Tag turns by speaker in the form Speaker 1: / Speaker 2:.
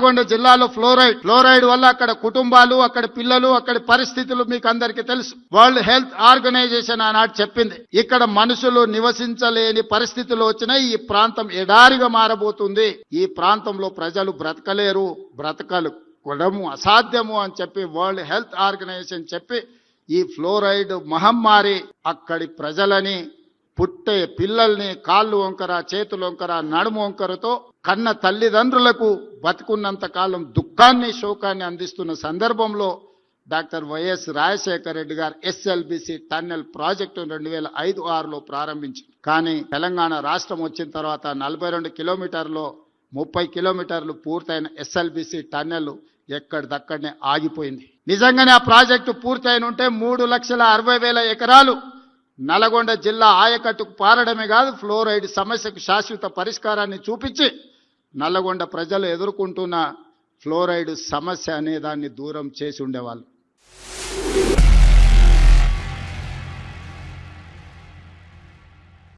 Speaker 1: నల్గొండ జిల్లాలో fluoride fluoride వల్ల అక్కడ కుటుంబాలు అక్కడ పిల్లలు అక్కడి పరిస్థితులు మీకు అందరికీ తెలుసు. వరల్డ్ హెల్త్ ఆర్గనైజేషన్ ఆనాడు చెప్పింది ఇక్కడ మనుషులు నివసించలేని పరిస్థితులు వచ్చినాయి ఈ ప్రాంతం ఎడారిగా మారబోతుంది. ఈ ప్రాంతంలో ప్రజలు బ్రతకలేరు బ్రతకలు కొడము అసాధ్యము అని చెప్పి వరల్డ్ హెల్త్ ఆర్గనైజేషన్ చెప్పి ఈ ఫ్లోరైడ్ మహమ్మారి అక్కడి ప్రజలని పుట్టే పిల్లల్ని కాళ్ళు వంకర చేతులు వంకర నడుము వంకరతో కన్న తల్లిదండ్రులకు బతుకున్నంత కాలం దుఃఖాన్ని శోకాన్ని అందిస్తున్న సందర్భంలో డాక్టర్ వైఎస్ రాజశేఖర రెడ్డి గారు ఎస్ఎల్బిసి టన్నెల్ ప్రాజెక్టు రెండు వేల ఐదు ఆరులో ప్రారంభించింది కానీ తెలంగాణ రాష్ట్రం వచ్చిన తర్వాత నలభై రెండు కిలోమీటర్లు ముప్పై కిలోమీటర్లు పూర్తయిన ఎస్ఎల్బిసి టన్నెల్ ఎక్కడిదక్కడనే ఆగిపోయింది. నిజంగానే ఆ ప్రాజెక్టు పూర్తయిన ఉంటే మూడు లక్షల అరవై వేల ఎకరాలు నల్గొండ జిల్లా ఆయకట్టుకు పారడమే కాదు ఫ్లోరైడ్ సమస్యకు శాశ్వత పరిష్కారాన్ని చూపించి నల్లగొండ ప్రజలు ఎదుర్కొంటున్న ఫ్లోరైడ్ సమస్య అనే దాన్ని దూరం చేసి ఉండేవాళ్ళు.